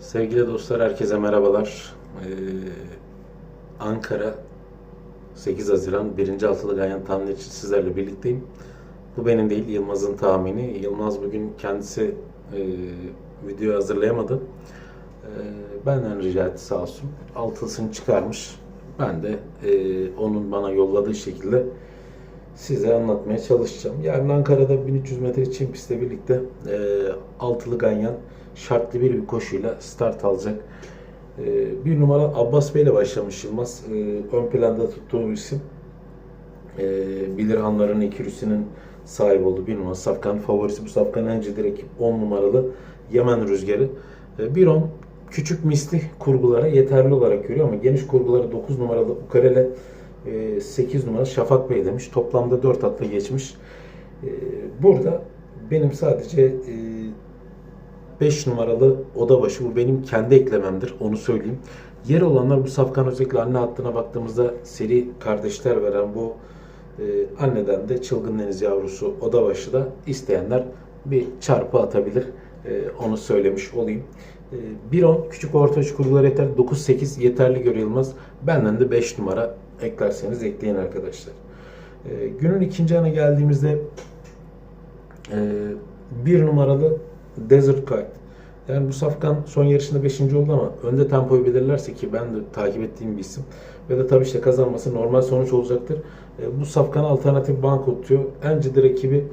Sevgili dostlar herkese merhabalar. Ee, Ankara 8 Haziran 1. Altılı Ganyan tahmini için sizlerle birlikteyim. Bu benim değil Yılmaz'ın tahmini. Yılmaz bugün kendisi e, videoyu hazırlayamadı. E, benden rica etti sağ olsun. Altısını çıkarmış. Ben de e, onun bana yolladığı şekilde size anlatmaya çalışacağım. Yarın Ankara'da 1300 metre çim pistle birlikte e, altılı ganyan şartlı bir, bir koşuyla start alacak. E, bir numara Abbas Bey ile başlamış Yılmaz. E, ön planda tuttuğu isim. E, Bilirhanların ikilüsünün sahip olduğu bir numara Safkan favorisi. Bu Safkan en ciddi rakip 10 numaralı Yemen Rüzgarı. E, bir on küçük misli kurgulara yeterli olarak görüyor ama geniş kurguları 9 numaralı Ukarele 8 numara Şafak Bey demiş. Toplamda 4 atla geçmiş. Burada benim sadece 5 numaralı odabaşı bu benim kendi eklememdir. Onu söyleyeyim. Yer olanlar bu safkan özellikle anne hattına baktığımızda seri kardeşler veren bu e, anneden de çılgın deniz yavrusu odabaşı da isteyenler bir çarpı atabilir. E, onu söylemiş olayım. E, 1-10 küçük orta uç kurgular yeter. 9-8 yeterli görülmez. Benden de 5 numara eklerseniz ekleyin arkadaşlar. E, günün ikinci ana geldiğimizde e, bir numaralı Desert Kite. Yani bu Safkan son yarışında 5. oldu ama önde tempoyu belirlerse ki ben de takip ettiğim bir isim ve de tabii işte kazanması normal sonuç olacaktır. E, bu Safkan alternatif bank tutuyor. En ciddi rakibi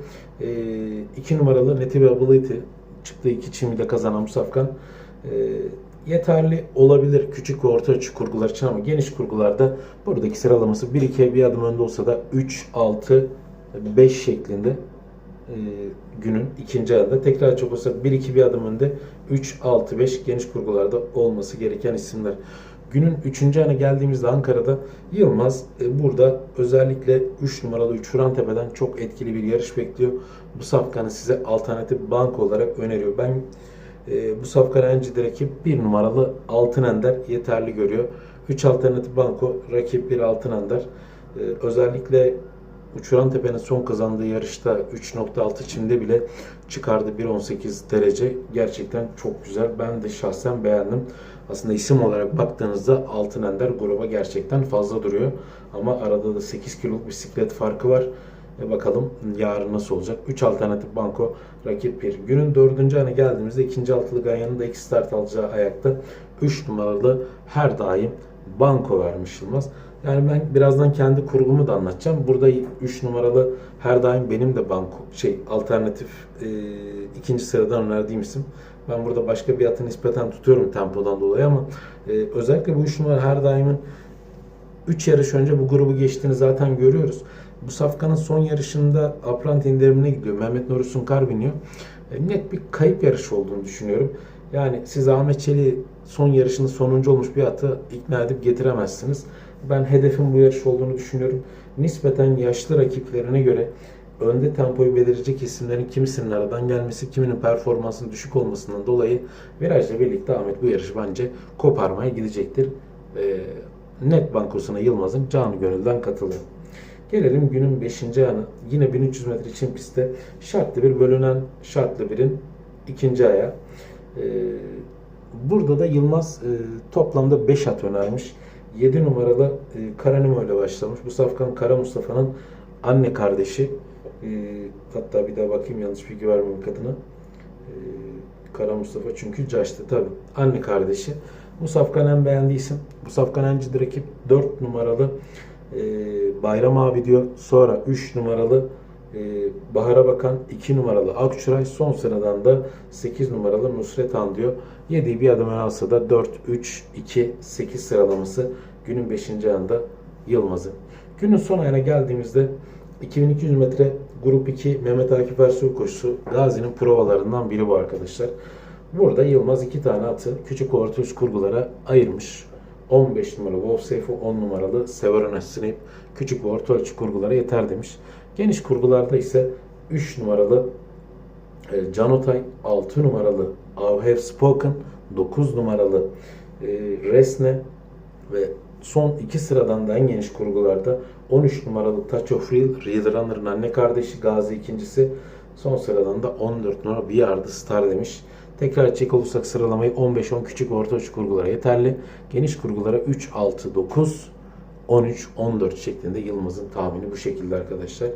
2 e, numaralı Native Ability çıktığı iki çimi de kazanan bu Safkan e, yeterli olabilir küçük ve orta ölçü kurgular için ama geniş kurgularda buradaki sıralaması 1-2'ye bir adım önde olsa da 3-6 5 şeklinde e, günün ikinci ayında tekrar çok olsa 1-2 bir adım önde 3-6-5 geniş kurgularda olması gereken isimler. Günün üçüncü ayına geldiğimizde Ankara'da Yılmaz e, burada özellikle 3 numaralı 3 Tepe'den çok etkili bir yarış bekliyor. Bu safkanı size alternatif bank olarak öneriyor. Ben e, bu safkanı en rakip 1 numaralı Altın Ender yeterli görüyor. 3 alternatif banko rakip 1 Altın Ender. E, özellikle Uçuran Tepe'nin son kazandığı yarışta 3.6 çimde bile çıkardı 1.18 derece. Gerçekten çok güzel. Ben de şahsen beğendim. Aslında isim olarak baktığınızda Altın Ender gruba gerçekten fazla duruyor. Ama arada da 8 kiloluk bisiklet farkı var. E bakalım yarın nasıl olacak. 3 alternatif banko rakip bir. Günün dördüncü ayına geldiğimizde ikinci altılı Ganyan'ın da iki start alacağı ayakta 3 numaralı her daim banko vermiş Yılmaz. Yani ben birazdan kendi kurgumu da anlatacağım. Burada 3 numaralı her daim benim de banko şey alternatif e, ikinci sıradan önerdiğim isim. Ben burada başka bir atı nispeten tutuyorum tempodan dolayı ama e, özellikle bu 3 numara her daimin 3 yarış önce bu grubu geçtiğini zaten görüyoruz. Bu safkanın son yarışında Aprant indirimine gidiyor. Mehmet Nuri Sunkar biniyor. E, net bir kayıp yarış olduğunu düşünüyorum. Yani siz Ahmet Çelik son yarışında sonuncu olmuş bir atı ikna edip getiremezsiniz. Ben hedefin bu yarış olduğunu düşünüyorum. Nispeten yaşlı rakiplerine göre önde tempoyu belirecek isimlerin kimisinin aradan gelmesi, kiminin performansının düşük olmasından dolayı virajla birlikte Ahmet bu yarışı bence koparmaya gidecektir. E, net bankosuna Yılmaz'ın canı gönülden katılıyor. Gelelim günün 5. anı. Yine 1300 metre için pistte şartlı bir bölünen şartlı birin ikinci aya. E, burada da Yılmaz e, toplamda 5 at önermiş. 7 numaralı e, Karanimo ile başlamış. Bu Safkan Kara Mustafa'nın anne kardeşi. E, hatta bir daha bakayım yanlış bilgi vermemek adına. E, Kara Mustafa çünkü Caş'tı tabi. Anne kardeşi. Bu Safkan en beğendiği isim. En ciddi rakip 4 numaralı e, Bayram abi diyor. Sonra 3 numaralı Bahar'a bakan 2 numaralı Akçuray. Son sıradan da 8 numaralı Nusret Han diyor. 7'yi bir adım alsa da 4, 3, 2, 8 sıralaması günün 5. ayında Yılmaz'ı. Günün son ayına geldiğimizde 2200 metre grup 2 Mehmet Akif Ersoy koşusu Gazi'nin provalarından biri bu arkadaşlar. Burada Yılmaz iki tane atı küçük orta üst kurgulara ayırmış. 15 numaralı Wolf Seyfo 10 numaralı Severin Snip küçük orta ölçü kurgulara yeter demiş. Geniş kurgularda ise 3 numaralı e, Canotay, 6 numaralı Have Spoken, 9 numaralı e, Resne ve son iki sıradan da en geniş kurgularda 13 numaralı Touch of Real, Real Runner'ın anne kardeşi Gazi ikincisi. Son sıradan da 14 numara Bir Yardı Star demiş. Tekrar edecek olursak sıralamayı 15-10 küçük orta ölçü kurgulara yeterli. Geniş kurgulara 3-6-9 13-14 şeklinde Yılmaz'ın tahmini bu şekilde arkadaşlar.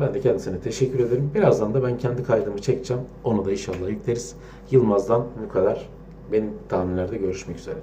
Ben de kendisine teşekkür ederim. Birazdan da ben kendi kaydımı çekeceğim. Onu da inşallah yükleriz. Yılmaz'dan bu kadar. Benim tahminlerde görüşmek üzere.